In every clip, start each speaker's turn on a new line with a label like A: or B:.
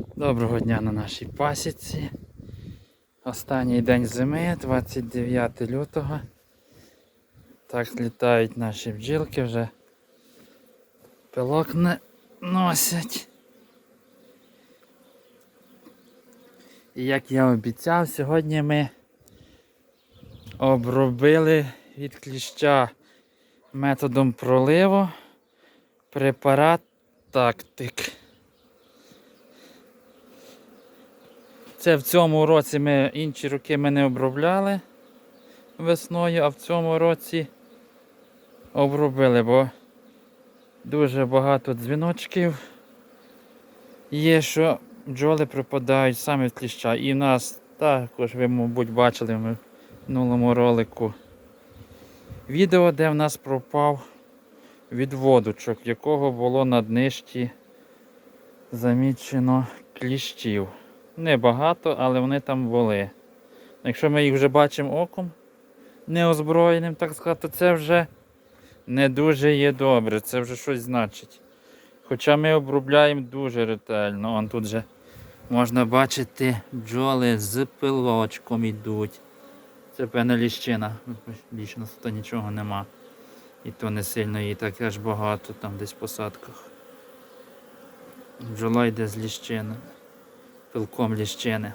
A: Доброго дня на нашій пасіці. Останній день зими, 29 лютого. Так літають наші бджілки, вже пилок не носять. І як я обіцяв, сьогодні ми обробили від кліща методом проливу препарат тактик. Це в цьому році ми інші роки ми не обробляли весною, а в цьому році обробили, бо дуже багато дзвіночків є, що бджоли припадають саме від кліща. І в нас також, ви, мабуть, бачили в минулому ролику відео, де в нас пропав відводочок, в якого було на днищі замічено кліщів. Небагато, але вони там були. Якщо ми їх вже бачимо оком неозброєним, так сказати, то це вже не дуже є добре, це вже щось значить. Хоча ми обробляємо дуже ретельно. Вон тут же можна бачити бджоли з пилочком йдуть. Це певна ліщина. На тут нічого нема. І то не сильно її так аж багато там десь в посадках. Бджола йде з ліщини пилком ліщини.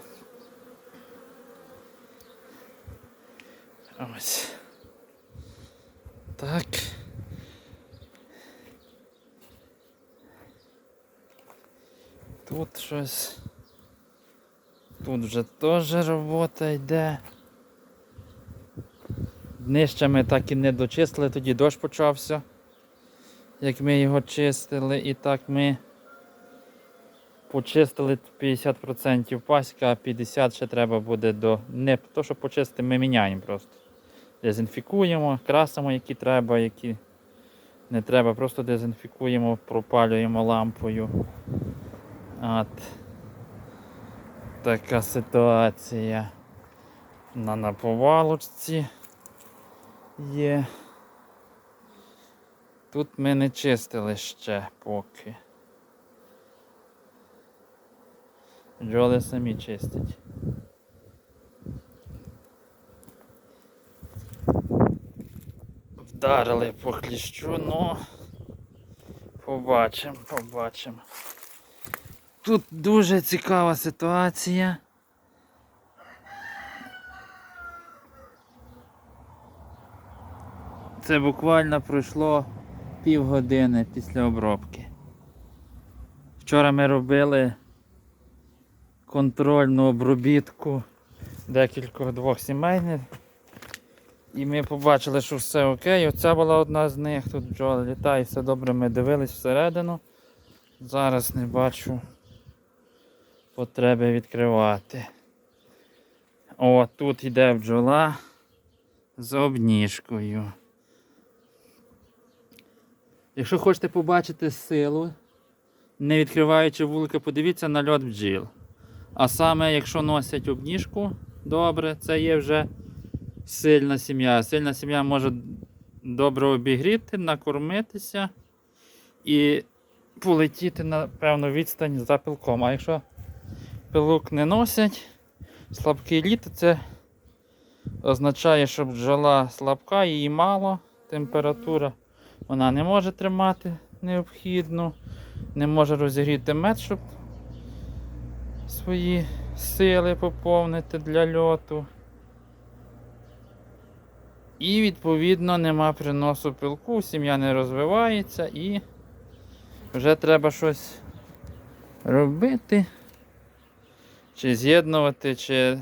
A: Ось. Так. Тут щось. Тут вже теж робота йде. Днище ми так і не дочистили, тоді дощ почався, як ми його чистили, і так ми Почистили 50% паська, а 50% ще треба буде до. Не то, що почистити, ми міняємо просто. Дезінфікуємо, красимо, які треба, які не треба, просто дезінфікуємо, пропалюємо лампою. От. Така ситуація на наповалочці є. Тут ми не чистили ще поки. Бджоли самі чистять. Вдарили по кліщу, ну побачимо, побачимо. Тут дуже цікава ситуація. Це буквально пройшло півгодини після обробки. Вчора ми робили контрольну обробітку декількох двох сімейних. І ми побачили, що все окей. Оця була одна з них, тут бджоли літає, все добре, ми дивились всередину. Зараз не бачу потреби відкривати. О, тут йде бджола з обніжкою. Якщо хочете побачити силу, не відкриваючи вулика, подивіться на льот бджіл. А саме, якщо носять обніжку добре, це є вже сильна сім'я. Сильна сім'я може добре обігріти, накормитися і полетіти на певну відстань за пилком. А якщо пилок не носять, слабкий лід, то це означає, що бджола слабка, її мало, температура вона не може тримати необхідну, не може розігріти мед, щоб свої сили поповнити для льоту. І відповідно нема приносу пилку, сім'я не розвивається і вже треба щось робити, чи з'єднувати, чи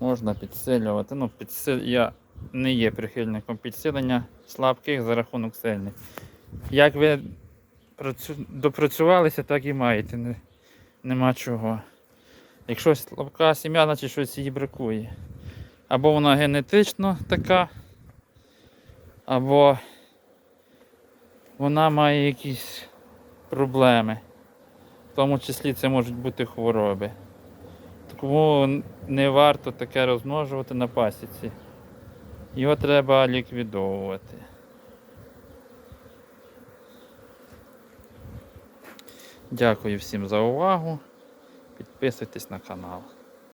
A: можна підсилювати. Ну, підсил... Я не є прихильником підсилення слабких за рахунок сильних. Як ви працю... допрацювалися, так і маєте. Не- Нема чого. Якщо слабка сім'я, значить щось їй бракує. Або вона генетично така, або вона має якісь проблеми. В тому числі це можуть бути хвороби. Тому не варто таке розмножувати на пасіці. Його треба ліквідовувати. Дякую всім за увагу. Підписуйтесь на канал.